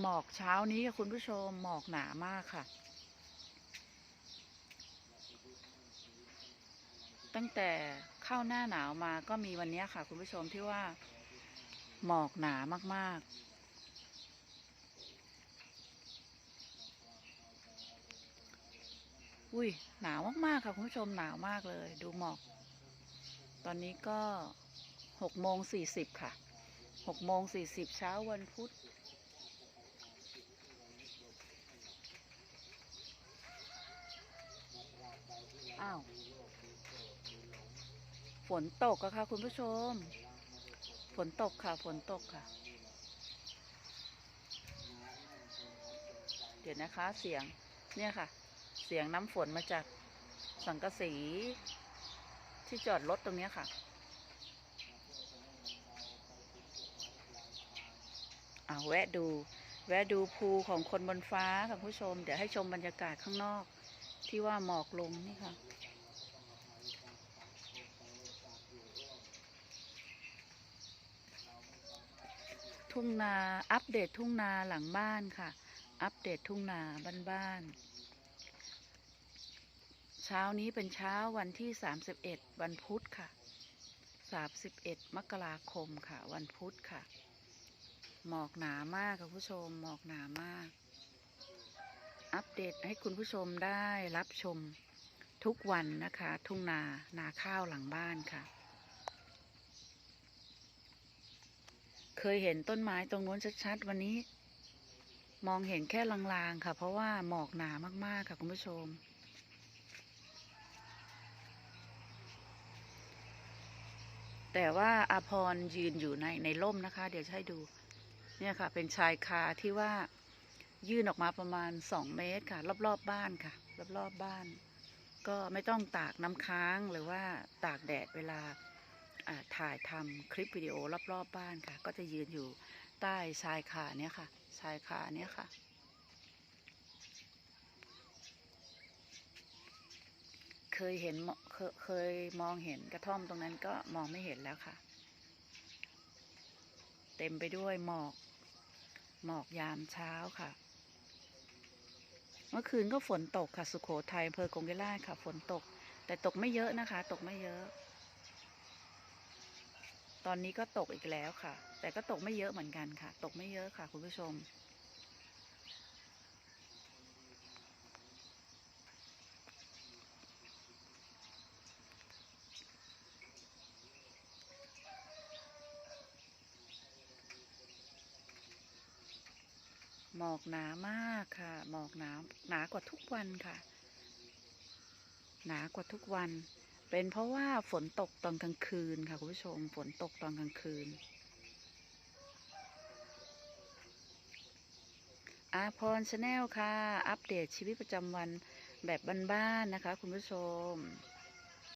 หมอกเช้านี้ค่ะคุณผู้ชมหมอกหนามากค่ะ ตั้งแต่เข้าหน้าหนาวมาก็มีวันนี้ค่ะ คุณผู้ชมที่ว่า หมอกหนามาก ๆ อุ้ยหนาวมาก ๆ ค่ะ คุณผู้ชมหนาวมากเลย ดูหมอก ตอนนี้ก็หกโมงสี่สิบค่ะหกโมงสี่สิบเช้าวันพุธ อ้าว ฝนตกอะค่ะ คุณผู้ชม ฝนตกค่ะ ฝนตกค่ะ เดี๋ยวนะคะเสียงเนี่ยค่ะ เสียงน้ำฝนมาจากสังกะสีที่จอดรถตรงนี้ค่ะอาแวะดู แวะดูภูของคนบนฟ้าค่ะคุณผู้ชม เดี๋ยวให้ชมบรรยากาศข้างนอก ที่ว่าหมอกลงนี่ค่ะ ทุ่งนาอัปเดตทุ่งนาหลังบ้านค่ะ อัปเดตทุ่งนาบ้านๆเช้านี้เป็นเช้าวันที่ 31 วันพุธค่ะ 31 มกราคมค่ะ วันพุธค่ะ หมอกหนามากค่ะผู้ชมหมอกหนามาก อัปเดตให้คุณผู้ชมได้รับชมทุกวันนะคะ ทุ่งนานาข้าวหลังบ้านค่ะ เคยเห็นต้นไม้ตรงนู้นชัดๆ วันนี้ มองเห็นแค่ลางๆค่ะ เพราะว่าหมอกหนามากๆค่ะคุณผู้ชม แต่ว่าอาพรยืนอยู่ในในร่มนะคะ เดี๋ยวให้ดู เนี่ยค่ะ เป็นชายคาที่ว่ายื่นออกมาประมาณสองเมตรค่ะ รอบๆบบ้านค่ะ รอบๆบบ้าน ก็ไม่ต้องตากน้ำค้างหรือว่าตากแดดเวลา ถ่ายทำคลิปวิดีโอรอบๆบบ้านค่ะ ก็จะยืนอยู่ใต้ชายคาเนี้ยค่ะ ชายคาเนี้ยค่ะ เคยเห็นเคยเคยมองเห็นกระท่อมตรงนั้นก็มองไม่เห็นแล้วค่ะ เต็มไปด้วยหมอก หมอกยามเช้าค่ะ เมื่อคืนก็ฝนตกค่ะ สุโขทัยอำเภอกงเกล่าค่ะ ฝนตก แต่ตกไม่เยอะนะคะ ตกไม่เยอะ ตอนนี้ก็ตกอีกแล้วค่ะ แต่ก็ตกไม่เยอะเหมือนกันค่ะ ตกไม่เยอะค่ะ คุณผู้ชม หมอกหนามากค่ะ หมอกหนาหนากว่าทุกวันค่ะ หนากว่าทุกวัน เป็นเพราะว่าฝนตกตอนกลางคืนค่ะคุณผู้ชม ฝนตกตอนกลางคืนอาพรชาแนลค่ะ อัปเดตชีวิตประจำวันแบบบ้านๆนะคะคุณผู้ชม